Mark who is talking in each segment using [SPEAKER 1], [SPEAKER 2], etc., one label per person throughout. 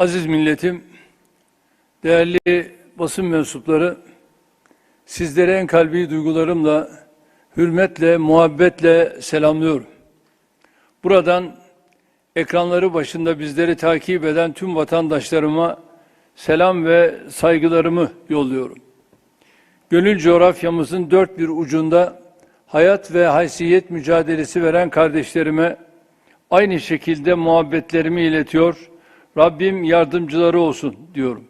[SPEAKER 1] Aziz milletim, değerli basın mensupları, sizlere en kalbi duygularımla, hürmetle, muhabbetle selamlıyorum. Buradan ekranları başında bizleri takip eden tüm vatandaşlarıma selam ve saygılarımı yolluyorum. Gönül coğrafyamızın dört bir ucunda hayat ve haysiyet mücadelesi veren kardeşlerime aynı şekilde muhabbetlerimi iletiyor. Rabbim yardımcıları olsun diyorum.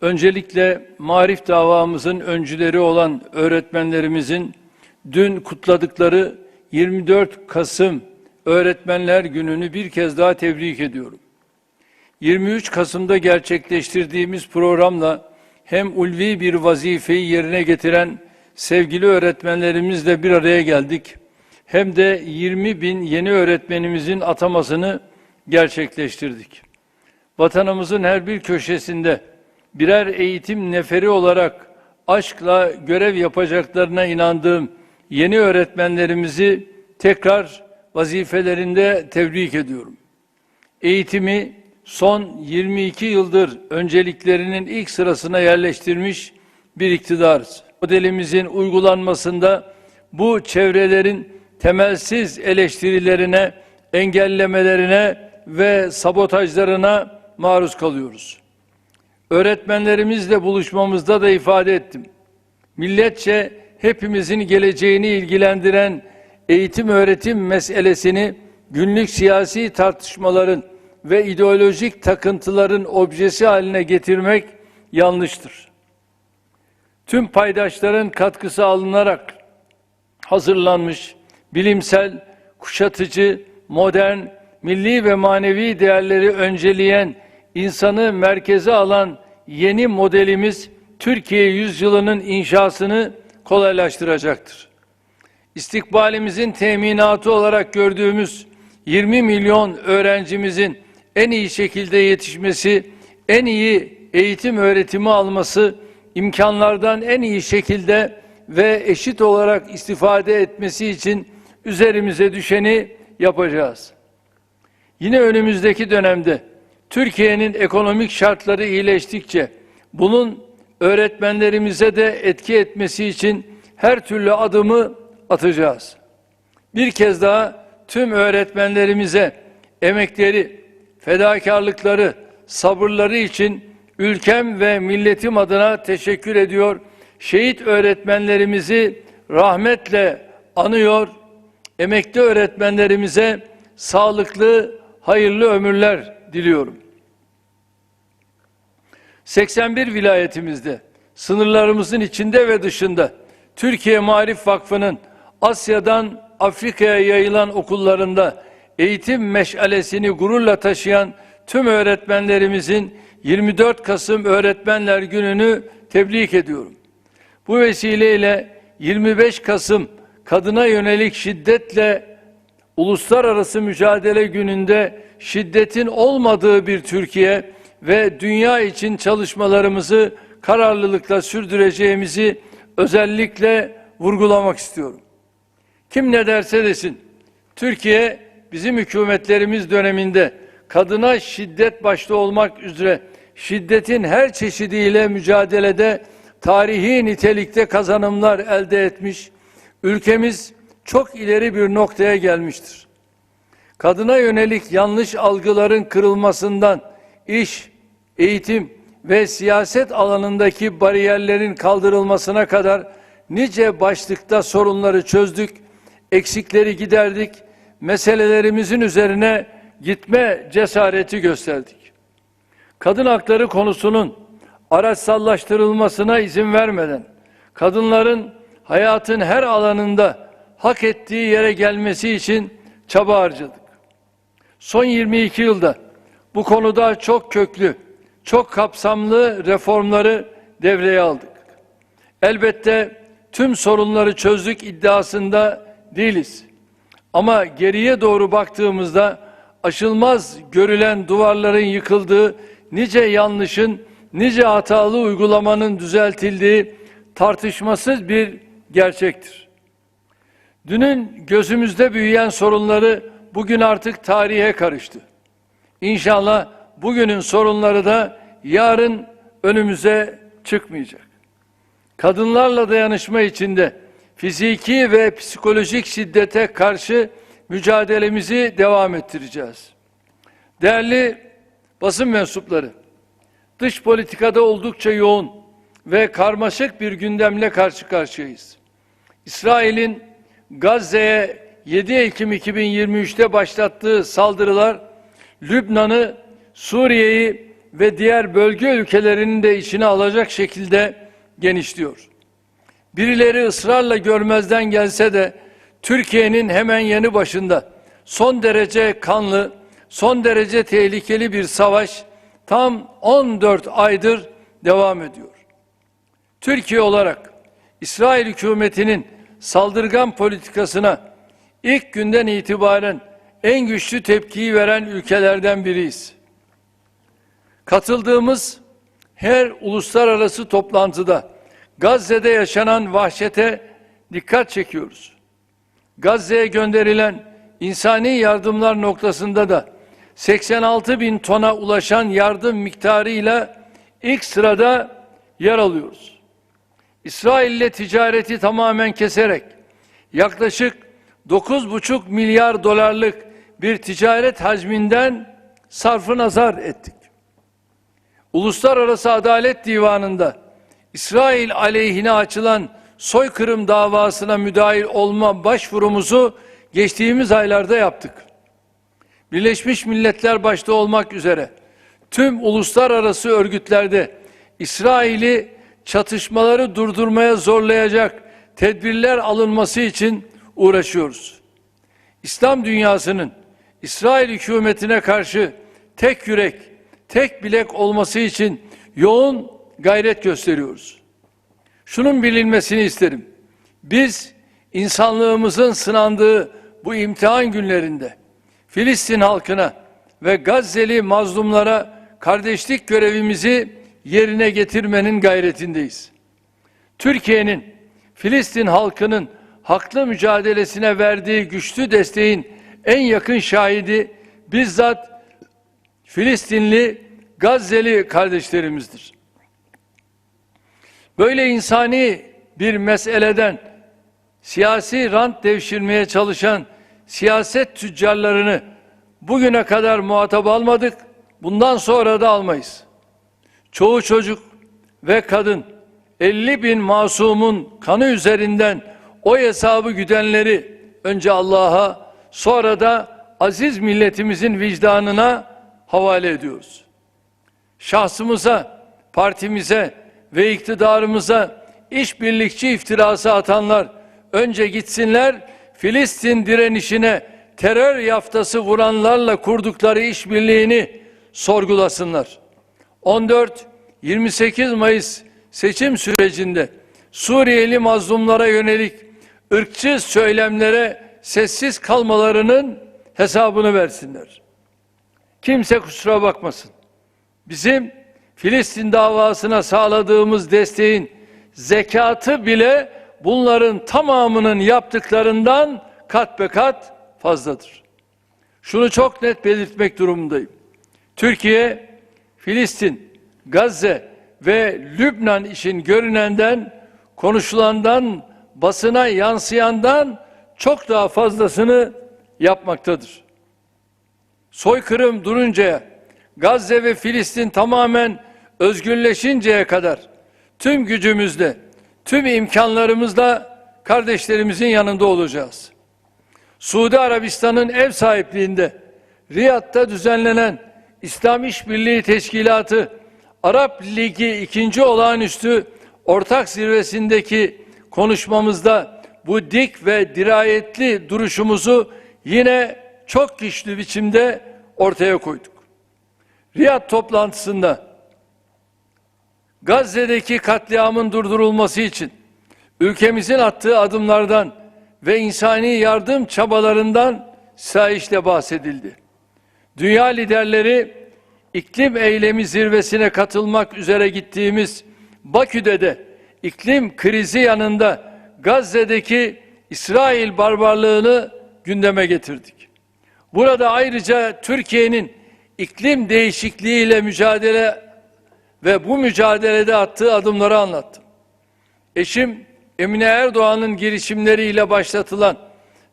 [SPEAKER 1] Öncelikle marif davamızın öncüleri olan öğretmenlerimizin dün kutladıkları 24 Kasım Öğretmenler Günü'nü bir kez daha tebrik ediyorum. 23 Kasım'da gerçekleştirdiğimiz programla hem ulvi bir vazifeyi yerine getiren sevgili öğretmenlerimizle bir araya geldik hem de 20 bin yeni öğretmenimizin atamasını gerçekleştirdik. Vatanımızın her bir köşesinde birer eğitim neferi olarak aşkla görev yapacaklarına inandığım yeni öğretmenlerimizi tekrar vazifelerinde tebrik ediyorum. Eğitimi son 22 yıldır önceliklerinin ilk sırasına yerleştirmiş bir iktidarız. Modelimizin uygulanmasında bu çevrelerin temelsiz eleştirilerine, engellemelerine ve sabotajlarına maruz kalıyoruz. Öğretmenlerimizle buluşmamızda da ifade ettim. Milletçe hepimizin geleceğini ilgilendiren eğitim öğretim meselesini günlük siyasi tartışmaların ve ideolojik takıntıların objesi haline getirmek yanlıştır. Tüm paydaşların katkısı alınarak hazırlanmış bilimsel, kuşatıcı, modern, milli ve manevi değerleri önceleyen, insanı merkeze alan yeni modelimiz Türkiye yüzyılının inşasını kolaylaştıracaktır. İstikbalimizin teminatı olarak gördüğümüz 20 milyon öğrencimizin en iyi şekilde yetişmesi, en iyi eğitim öğretimi alması, imkanlardan en iyi şekilde ve eşit olarak istifade etmesi için üzerimize düşeni yapacağız. Yine önümüzdeki dönemde Türkiye'nin ekonomik şartları iyileştikçe bunun öğretmenlerimize de etki etmesi için her türlü adımı atacağız. Bir kez daha tüm öğretmenlerimize emekleri, fedakarlıkları, sabırları için ülkem ve milletim adına teşekkür ediyor. Şehit öğretmenlerimizi rahmetle anıyor. Emekli öğretmenlerimize sağlıklı, hayırlı ömürler diliyorum. 81 vilayetimizde, sınırlarımızın içinde ve dışında Türkiye Marif Vakfı'nın Asya'dan Afrika'ya yayılan okullarında eğitim meşalesini gururla taşıyan tüm öğretmenlerimizin 24 Kasım Öğretmenler Günü'nü tebrik ediyorum. Bu vesileyle 25 Kasım kadına yönelik şiddetle uluslararası mücadele gününde şiddetin olmadığı bir Türkiye ve dünya için çalışmalarımızı kararlılıkla sürdüreceğimizi özellikle vurgulamak istiyorum. Kim ne derse desin, Türkiye bizim hükümetlerimiz döneminde kadına şiddet başta olmak üzere şiddetin her çeşidiyle mücadelede tarihi nitelikte kazanımlar elde etmiş, ülkemiz çok ileri bir noktaya gelmiştir. Kadına yönelik yanlış algıların kırılmasından iş, eğitim ve siyaset alanındaki bariyerlerin kaldırılmasına kadar nice başlıkta sorunları çözdük, eksikleri giderdik, meselelerimizin üzerine gitme cesareti gösterdik. Kadın hakları konusunun araçsallaştırılmasına izin vermeden kadınların hayatın her alanında hak ettiği yere gelmesi için çaba harcadık. Son 22 yılda bu konuda çok köklü, çok kapsamlı reformları devreye aldık. Elbette tüm sorunları çözdük iddiasında değiliz. Ama geriye doğru baktığımızda aşılmaz görülen duvarların yıkıldığı, nice yanlışın, nice hatalı uygulamanın düzeltildiği tartışmasız bir gerçektir. Dünün gözümüzde büyüyen sorunları bugün artık tarihe karıştı. İnşallah bugünün sorunları da yarın önümüze çıkmayacak. Kadınlarla dayanışma içinde fiziki ve psikolojik şiddete karşı mücadelemizi devam ettireceğiz. Değerli basın mensupları, dış politikada oldukça yoğun ve karmaşık bir gündemle karşı karşıyayız. İsrail'in Gazze'ye 7 Ekim 2023'te başlattığı saldırılar Lübnan'ı, Suriye'yi ve diğer bölge ülkelerini de içine alacak şekilde genişliyor. Birileri ısrarla görmezden gelse de Türkiye'nin hemen yanı başında son derece kanlı, son derece tehlikeli bir savaş tam 14 aydır devam ediyor. Türkiye olarak İsrail hükümetinin saldırgan politikasına ilk günden itibaren en güçlü tepkiyi veren ülkelerden biriyiz. Katıldığımız her uluslararası toplantıda Gazze'de yaşanan vahşete dikkat çekiyoruz. Gazze'ye gönderilen insani yardımlar noktasında da 86 bin tona ulaşan yardım miktarıyla ilk sırada yer alıyoruz. İsrail ile ticareti tamamen keserek yaklaşık 9,5 milyar dolarlık bir ticaret hacminden sarfı nazar ettik. Uluslararası Adalet Divanı'nda İsrail aleyhine açılan soykırım davasına müdahil olma başvurumuzu geçtiğimiz aylarda yaptık. Birleşmiş Milletler başta olmak üzere tüm uluslararası örgütlerde İsrail'i çatışmaları durdurmaya zorlayacak tedbirler alınması için uğraşıyoruz. İslam dünyasının İsrail hükümetine karşı tek yürek, tek bilek olması için yoğun gayret gösteriyoruz. Şunun bilinmesini isterim. Biz insanlığımızın sınandığı bu imtihan günlerinde Filistin halkına ve Gazze'li mazlumlara kardeşlik görevimizi yerine getirmenin gayretindeyiz. Türkiye'nin Filistin halkının haklı mücadelesine verdiği güçlü desteğin en yakın şahidi bizzat Filistinli Gazze'li kardeşlerimizdir. Böyle insani bir meseleden siyasi rant devşirmeye çalışan siyaset tüccarlarını bugüne kadar muhatap almadık, bundan sonra da almayız. Çoğu çocuk ve kadın 50 bin masumun kanı üzerinden o hesabı güdenleri önce Allah'a sonra da aziz milletimizin vicdanına havale ediyoruz. Şahsımıza, partimize ve iktidarımıza işbirlikçi iftirası atanlar önce gitsinler Filistin direnişine terör yaftası vuranlarla kurdukları işbirliğini sorgulasınlar. 14-28 Mayıs seçim sürecinde Suriyeli mazlumlara yönelik ırkçı söylemlere sessiz kalmalarının hesabını versinler. Kimse kusura bakmasın. Bizim Filistin davasına sağladığımız desteğin zekatı bile bunların tamamının yaptıklarından kat be kat fazladır. Şunu çok net belirtmek durumundayım. Türkiye, Filistin, Gazze ve Lübnan için görünenden, konuşulandan, basına yansıyandan çok daha fazlasını yapmaktadır. Soykırım duruncaya, Gazze ve Filistin tamamen özgürleşinceye kadar tüm gücümüzle, tüm imkanlarımızla kardeşlerimizin yanında olacağız. Suudi Arabistan'ın ev sahipliğinde Riyad'da düzenlenen İslam İşbirliği Teşkilatı Arap Ligi ikinci olağanüstü ortak zirvesindeki konuşmamızda bu dik ve dirayetli duruşumuzu yine çok güçlü biçimde ortaya koyduk. Riyad toplantısında Gazze'deki katliamın durdurulması için ülkemizin attığı adımlardan ve insani yardım çabalarından sayışle bahsedildi. Dünya liderleri iklim eylemi zirvesine katılmak üzere gittiğimiz Bakü'de de iklim krizi yanında Gazze'deki İsrail barbarlığını gündeme getirdik. Burada ayrıca Türkiye'nin iklim değişikliğiyle mücadele ve bu mücadelede attığı adımları anlattım. Eşim Emine Erdoğan'ın girişimleriyle başlatılan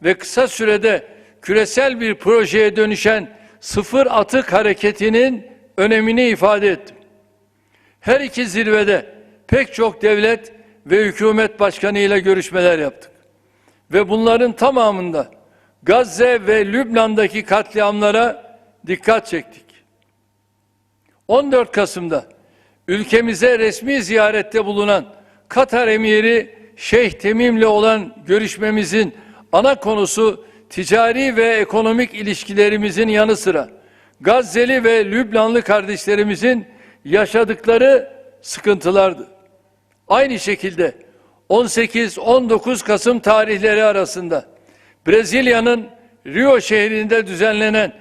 [SPEAKER 1] ve kısa sürede küresel bir projeye dönüşen sıfır atık hareketinin önemini ifade ettim. Her iki zirvede pek çok devlet ve hükümet başkanı ile görüşmeler yaptık. Ve bunların tamamında Gazze ve Lübnan'daki katliamlara dikkat çektik. 14 Kasım'da ülkemize resmi ziyarette bulunan Katar emiri Şeyh Temim'le olan görüşmemizin ana konusu ticari ve ekonomik ilişkilerimizin yanı sıra Gazze'li ve Lübnanlı kardeşlerimizin yaşadıkları sıkıntılardı. Aynı şekilde 18-19 Kasım tarihleri arasında Brezilya'nın Rio şehrinde düzenlenen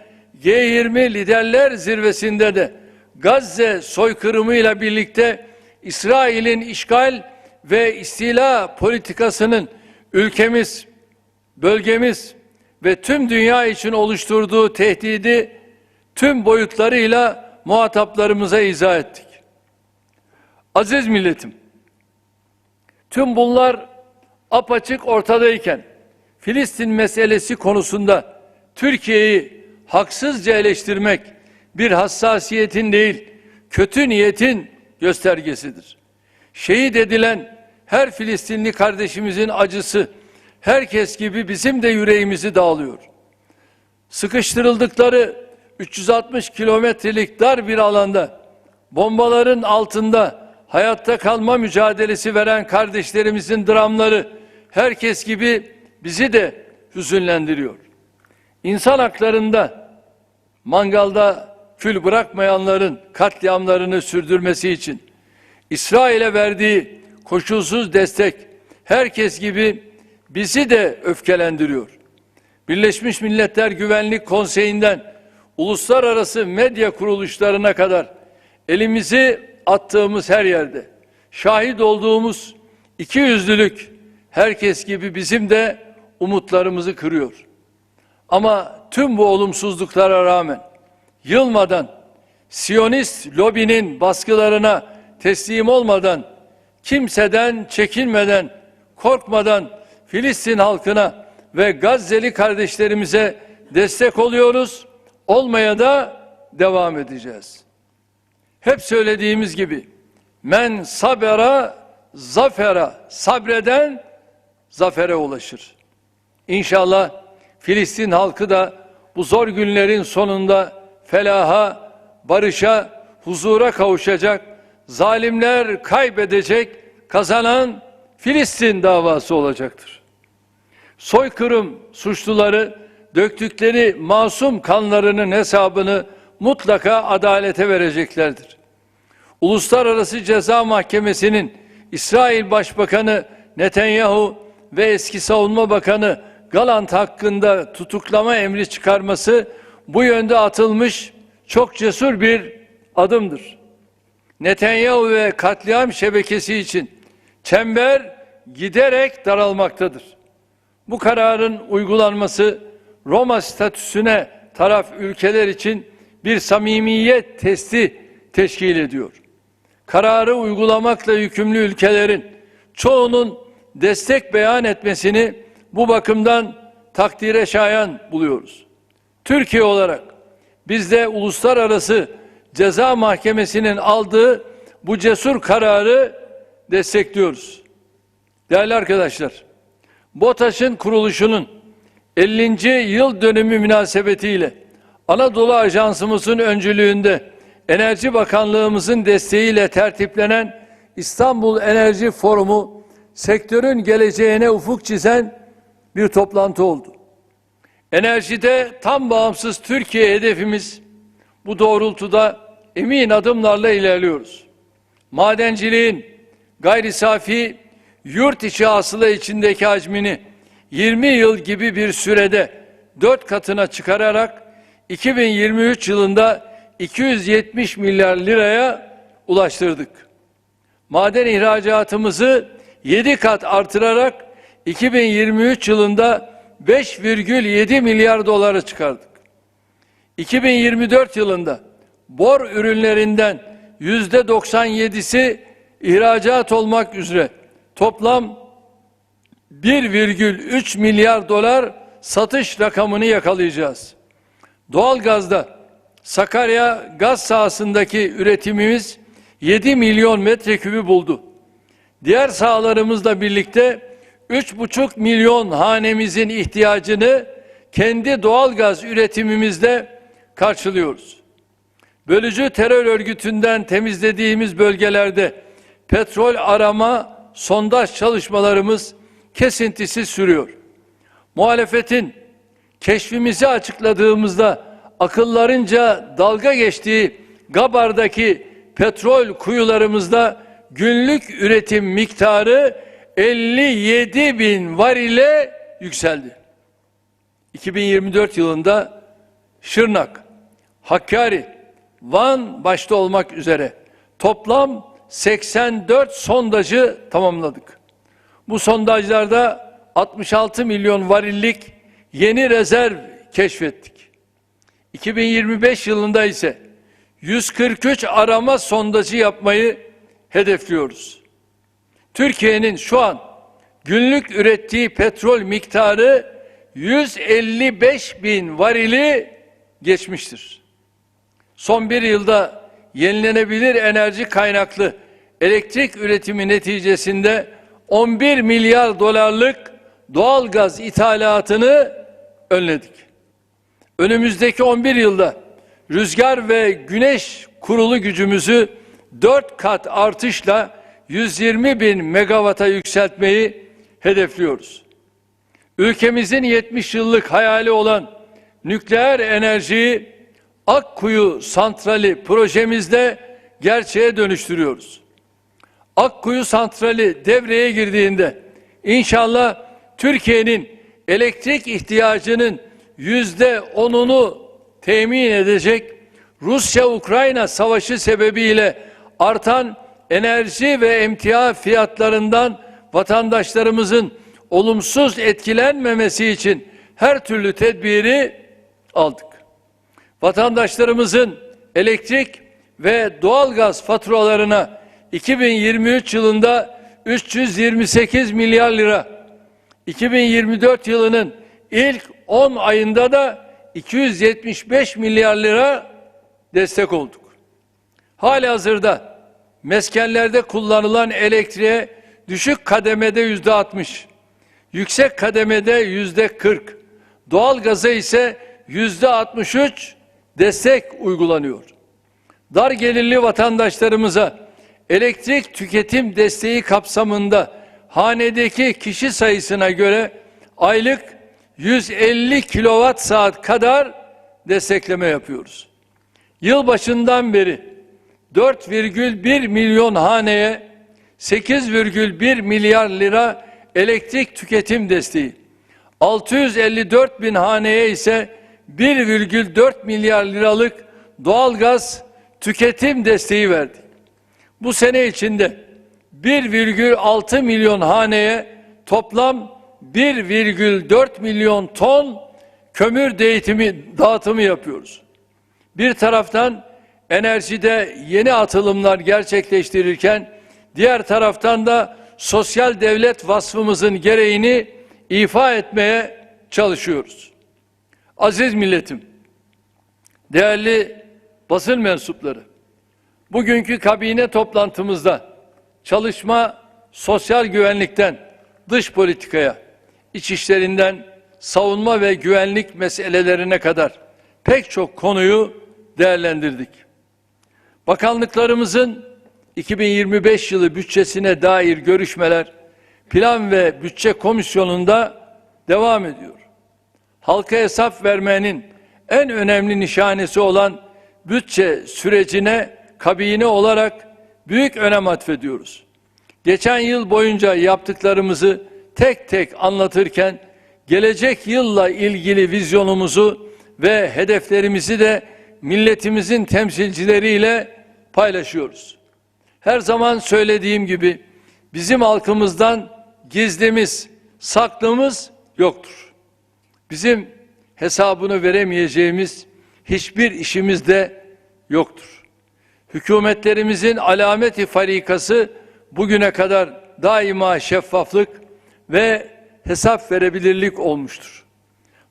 [SPEAKER 1] G20 liderler zirvesinde de Gazze soykırımıyla birlikte İsrail'in işgal ve istila politikasının ülkemiz, bölgemiz ve tüm dünya için oluşturduğu tehdidi tüm boyutlarıyla muhataplarımıza izah ettik. Aziz milletim, tüm bunlar apaçık ortadayken Filistin meselesi konusunda Türkiye'yi haksızca eleştirmek bir hassasiyetin değil, kötü niyetin göstergesidir. Şehit edilen her Filistinli kardeşimizin acısı herkes gibi bizim de yüreğimizi dağılıyor. Sıkıştırıldıkları 360 kilometrelik dar bir alanda bombaların altında hayatta kalma mücadelesi veren kardeşlerimizin dramları herkes gibi bizi de hüzünlendiriyor. İnsan haklarında mangalda kül bırakmayanların katliamlarını sürdürmesi için İsrail'e verdiği koşulsuz destek herkes gibi bizi de öfkelendiriyor. Birleşmiş Milletler Güvenlik Konseyi'nden uluslararası medya kuruluşlarına kadar elimizi attığımız her yerde şahit olduğumuz iki yüzlülük herkes gibi bizim de umutlarımızı kırıyor. Ama tüm bu olumsuzluklara rağmen yılmadan Siyonist lobinin baskılarına teslim olmadan kimseden çekinmeden korkmadan Filistin halkına ve Gazze'li kardeşlerimize destek oluyoruz. Olmaya da devam edeceğiz. Hep söylediğimiz gibi men sabera zafera sabreden zafere ulaşır. İnşallah Filistin halkı da bu zor günlerin sonunda felaha, barışa, huzura kavuşacak, zalimler kaybedecek, kazanan Filistin davası olacaktır. Soykırım suçluları döktükleri masum kanlarının hesabını mutlaka adalete vereceklerdir. Uluslararası Ceza Mahkemesi'nin İsrail Başbakanı Netanyahu ve eski Savunma Bakanı Galant hakkında tutuklama emri çıkarması bu yönde atılmış çok cesur bir adımdır. Netanyahu ve katliam şebekesi için çember giderek daralmaktadır. Bu kararın uygulanması Roma statüsüne taraf ülkeler için bir samimiyet testi teşkil ediyor. Kararı uygulamakla yükümlü ülkelerin çoğunun destek beyan etmesini bu bakımdan takdire şayan buluyoruz. Türkiye olarak biz de uluslararası ceza mahkemesinin aldığı bu cesur kararı destekliyoruz. Değerli arkadaşlar, BOTAŞ'ın kuruluşunun 50. yıl dönümü münasebetiyle Anadolu Ajansımızın öncülüğünde Enerji Bakanlığımızın desteğiyle tertiplenen İstanbul Enerji Forumu sektörün geleceğine ufuk çizen bir toplantı oldu. Enerjide tam bağımsız Türkiye hedefimiz bu doğrultuda emin adımlarla ilerliyoruz. Madenciliğin gayri safi yurt içi hasıla içindeki hacmini 20 yıl gibi bir sürede dört katına çıkararak 2023 yılında 270 milyar liraya ulaştırdık. Maden ihracatımızı 7 kat artırarak 2023 yılında 5,7 milyar doları çıkardık. 2024 yılında bor ürünlerinden yüzde 97'si ihracat olmak üzere toplam 1,3 milyar dolar satış rakamını yakalayacağız. Doğalgazda Sakarya gaz sahasındaki üretimimiz 7 milyon metrekübü buldu. Diğer sahalarımızla birlikte 3,5 milyon hanemizin ihtiyacını kendi doğalgaz üretimimizde karşılıyoruz. Bölücü terör örgütünden temizlediğimiz bölgelerde petrol arama, sondaj çalışmalarımız kesintisiz sürüyor. Muhalefetin keşfimizi açıkladığımızda akıllarınca dalga geçtiği Gabar'daki petrol kuyularımızda günlük üretim miktarı 57 bin varile yükseldi. 2024 yılında Şırnak, Hakkari, Van başta olmak üzere toplam 84 sondajı tamamladık. Bu sondajlarda 66 milyon varillik yeni rezerv keşfettik. 2025 yılında ise 143 arama sondajı yapmayı hedefliyoruz. Türkiye'nin şu an günlük ürettiği petrol miktarı 155 bin varili geçmiştir. Son bir yılda yenilenebilir enerji kaynaklı elektrik üretimi neticesinde 11 milyar dolarlık doğal gaz ithalatını önledik. Önümüzdeki 11 yılda rüzgar ve güneş kurulu gücümüzü 4 kat artışla 120 bin megawata yükseltmeyi hedefliyoruz. Ülkemizin 70 yıllık hayali olan nükleer enerjiyi Akkuyu Santrali projemizde gerçeğe dönüştürüyoruz. Akkuyu Santrali devreye girdiğinde inşallah Türkiye'nin elektrik ihtiyacının yüzde onunu temin edecek Rusya-Ukrayna savaşı sebebiyle artan enerji ve emtia fiyatlarından vatandaşlarımızın olumsuz etkilenmemesi için her türlü tedbiri aldık. Vatandaşlarımızın elektrik ve doğalgaz faturalarına 2023 yılında 328 milyar lira, 2024 yılının ilk 10 ayında da 275 milyar lira destek olduk. Hali hazırda meskenlerde kullanılan elektriğe düşük kademede yüzde 60, yüksek kademede yüzde 40, doğalgaza ise yüzde 63 destek uygulanıyor. Dar gelirli vatandaşlarımıza elektrik tüketim desteği kapsamında hanedeki kişi sayısına göre aylık 150 kilowatt saat kadar destekleme yapıyoruz. Yıl başından beri 4,1 milyon haneye 8,1 milyar lira elektrik tüketim desteği, 654 bin haneye ise 1,4 milyar liralık doğalgaz tüketim desteği verdik. Bu sene içinde 1,6 milyon haneye toplam 1,4 milyon ton kömür değitimi, dağıtımı yapıyoruz. Bir taraftan enerjide yeni atılımlar gerçekleştirirken diğer taraftan da sosyal devlet vasfımızın gereğini ifa etmeye çalışıyoruz. Aziz milletim, değerli basın mensupları, bugünkü kabine toplantımızda çalışma sosyal güvenlikten dış politikaya, iç işlerinden savunma ve güvenlik meselelerine kadar pek çok konuyu değerlendirdik. Bakanlıklarımızın 2025 yılı bütçesine dair görüşmeler Plan ve Bütçe Komisyonu'nda devam ediyor. Halka hesap vermenin en önemli nişanesi olan bütçe sürecine kabine olarak büyük önem atfediyoruz. Geçen yıl boyunca yaptıklarımızı tek tek anlatırken gelecek yılla ilgili vizyonumuzu ve hedeflerimizi de milletimizin temsilcileriyle paylaşıyoruz. Her zaman söylediğim gibi bizim halkımızdan gizlimiz, saklımız yoktur. Bizim hesabını veremeyeceğimiz hiçbir işimiz de yoktur. Hükümetlerimizin alameti farikası bugüne kadar daima şeffaflık ve hesap verebilirlik olmuştur.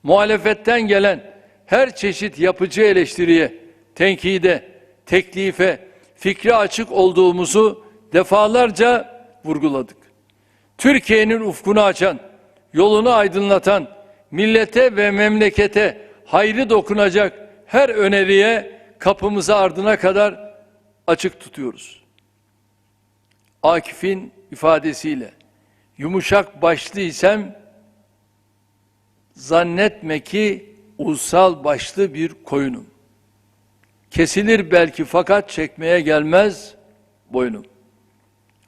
[SPEAKER 1] Muhalefetten gelen her çeşit yapıcı eleştiriye, tenkide, teklife, fikri açık olduğumuzu defalarca vurguladık. Türkiye'nin ufkunu açan, yolunu aydınlatan, millete ve memlekete hayrı dokunacak her öneriye kapımızı ardına kadar açık tutuyoruz. Akif'in ifadesiyle yumuşak başlıysam zannetme ki ulusal başlı bir koyunum. Kesilir belki fakat çekmeye gelmez boynum.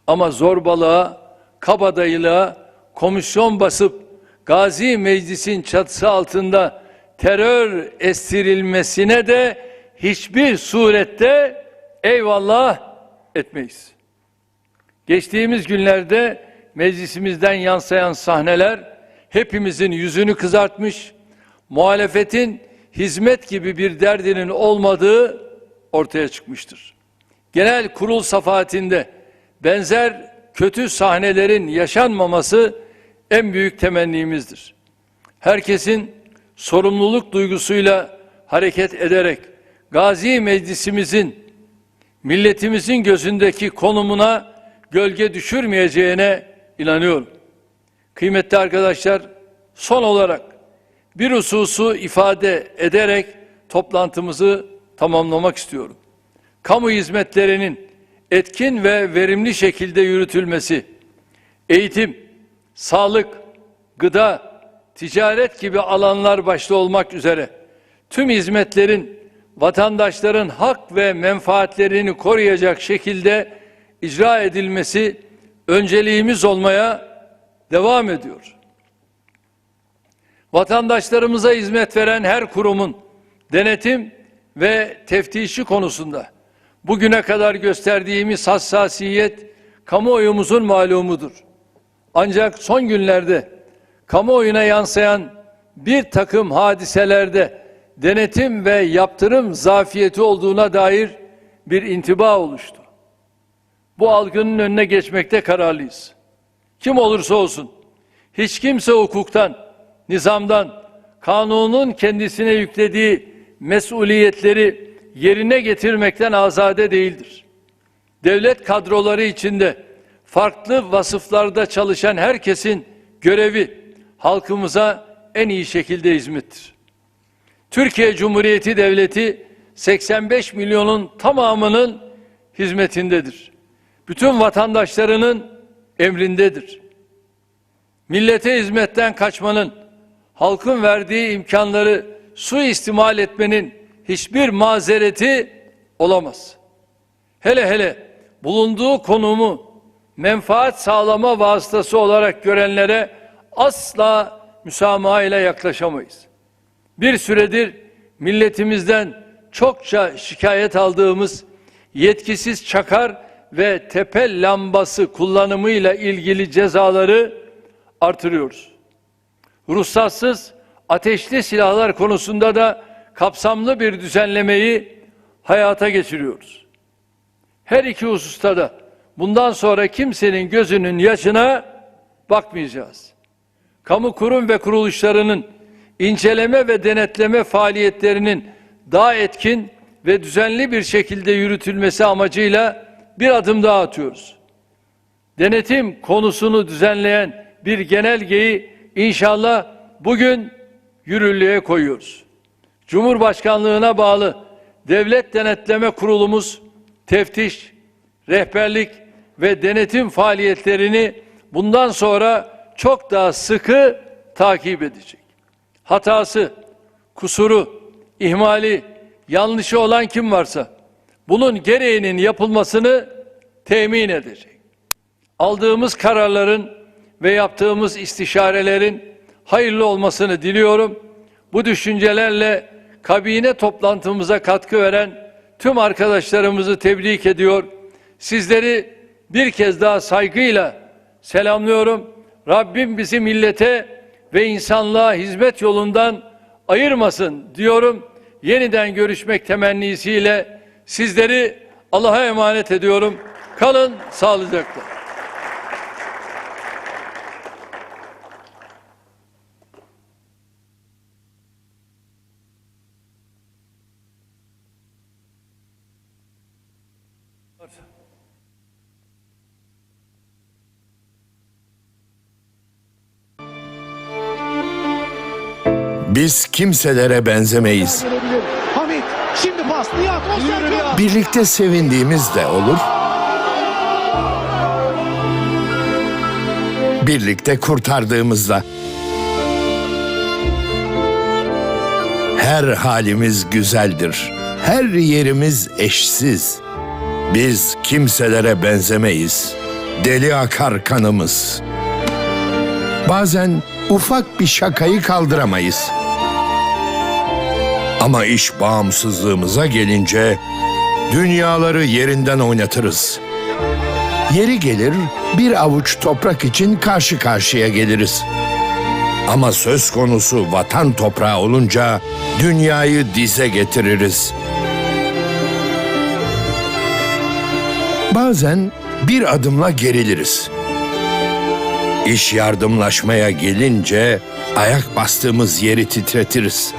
[SPEAKER 1] Ama zorbalığa, kabadayılığa, komisyon basıp Gazi Meclis'in çatısı altında terör estirilmesine de hiçbir surette eyvallah etmeyiz. Geçtiğimiz günlerde meclisimizden yansıyan sahneler hepimizin yüzünü kızartmış, muhalefetin hizmet gibi bir derdinin olmadığı ortaya çıkmıştır. Genel kurul safahatinde benzer kötü sahnelerin yaşanmaması en büyük temennimizdir. Herkesin sorumluluk duygusuyla hareket ederek Gazi Meclisimizin milletimizin gözündeki konumuna gölge düşürmeyeceğine inanıyorum. Kıymetli arkadaşlar, son olarak bir hususu ifade ederek toplantımızı tamamlamak istiyorum. Kamu hizmetlerinin etkin ve verimli şekilde yürütülmesi, eğitim, sağlık, gıda, ticaret gibi alanlar başta olmak üzere tüm hizmetlerin vatandaşların hak ve menfaatlerini koruyacak şekilde icra edilmesi önceliğimiz olmaya devam ediyor. Vatandaşlarımıza hizmet veren her kurumun denetim ve teftişi konusunda bugüne kadar gösterdiğimiz hassasiyet kamuoyumuzun malumudur. Ancak son günlerde kamuoyuna yansıyan bir takım hadiselerde denetim ve yaptırım zafiyeti olduğuna dair bir intiba oluştu. Bu algının önüne geçmekte kararlıyız. Kim olursa olsun, hiç kimse hukuktan, nizamdan, kanunun kendisine yüklediği mesuliyetleri yerine getirmekten azade değildir. Devlet kadroları içinde farklı vasıflarda çalışan herkesin görevi halkımıza en iyi şekilde hizmettir. Türkiye Cumhuriyeti Devleti 85 milyonun tamamının hizmetindedir. Bütün vatandaşlarının emrindedir. Millete hizmetten kaçmanın, halkın verdiği imkanları suistimal etmenin hiçbir mazereti olamaz. Hele hele bulunduğu konumu menfaat sağlama vasıtası olarak görenlere asla müsamaha ile yaklaşamayız. Bir süredir milletimizden çokça şikayet aldığımız yetkisiz çakar ve tepe lambası kullanımıyla ilgili cezaları artırıyoruz. Ruhsatsız ateşli silahlar konusunda da kapsamlı bir düzenlemeyi hayata geçiriyoruz. Her iki hususta da bundan sonra kimsenin gözünün yaşına bakmayacağız. Kamu kurum ve kuruluşlarının inceleme ve denetleme faaliyetlerinin daha etkin ve düzenli bir şekilde yürütülmesi amacıyla bir adım daha atıyoruz. Denetim konusunu düzenleyen bir genelgeyi inşallah bugün yürürlüğe koyuyoruz. Cumhurbaşkanlığına bağlı Devlet Denetleme Kurulumuz teftiş, rehberlik ve denetim faaliyetlerini bundan sonra çok daha sıkı takip edecek. Hatası, kusuru, ihmali, yanlışı olan kim varsa bunun gereğinin yapılmasını temin edecek. Aldığımız kararların ve yaptığımız istişarelerin hayırlı olmasını diliyorum. Bu düşüncelerle kabine toplantımıza katkı veren tüm arkadaşlarımızı tebrik ediyor. Sizleri bir kez daha saygıyla selamlıyorum. Rabbim bizi millete ve insanlığa hizmet yolundan ayırmasın diyorum. yeniden görüşmek temennisiyle sizleri Allah'a emanet ediyorum. Kalın sağlıcakla.
[SPEAKER 2] Biz kimselere benzemeyiz.
[SPEAKER 3] Hamit şimdi pas Nihat.
[SPEAKER 2] Birlikte sevindiğimiz de olur. Birlikte kurtardığımızda. Her halimiz güzeldir. Her yerimiz eşsiz. Biz kimselere benzemeyiz. Deli akar kanımız. Bazen ufak bir şakayı kaldıramayız. Ama iş bağımsızlığımıza gelince dünyaları yerinden oynatırız. Yeri gelir bir avuç toprak için karşı karşıya geliriz. Ama söz konusu vatan toprağı olunca dünyayı dize getiririz. Bazen bir adımla geriliriz. İş yardımlaşmaya gelince ayak bastığımız yeri titretiriz.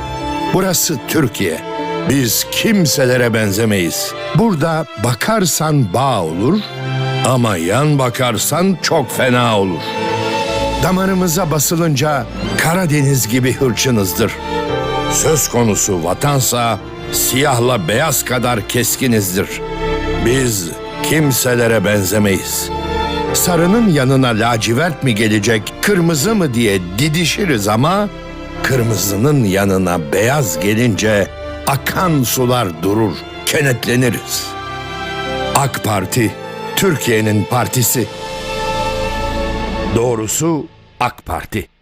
[SPEAKER 2] Burası Türkiye. Biz kimselere benzemeyiz. Burada bakarsan bağ olur ama yan bakarsan çok fena olur. Damarımıza basılınca Karadeniz gibi hırçınızdır. Söz konusu vatansa siyahla beyaz kadar keskinizdir. Biz kimselere benzemeyiz. Sarının yanına lacivert mi gelecek, kırmızı mı diye didişiriz ama kırmızının yanına beyaz gelince akan sular durur, kenetleniriz. AK Parti Türkiye'nin partisi. Doğrusu AK Parti.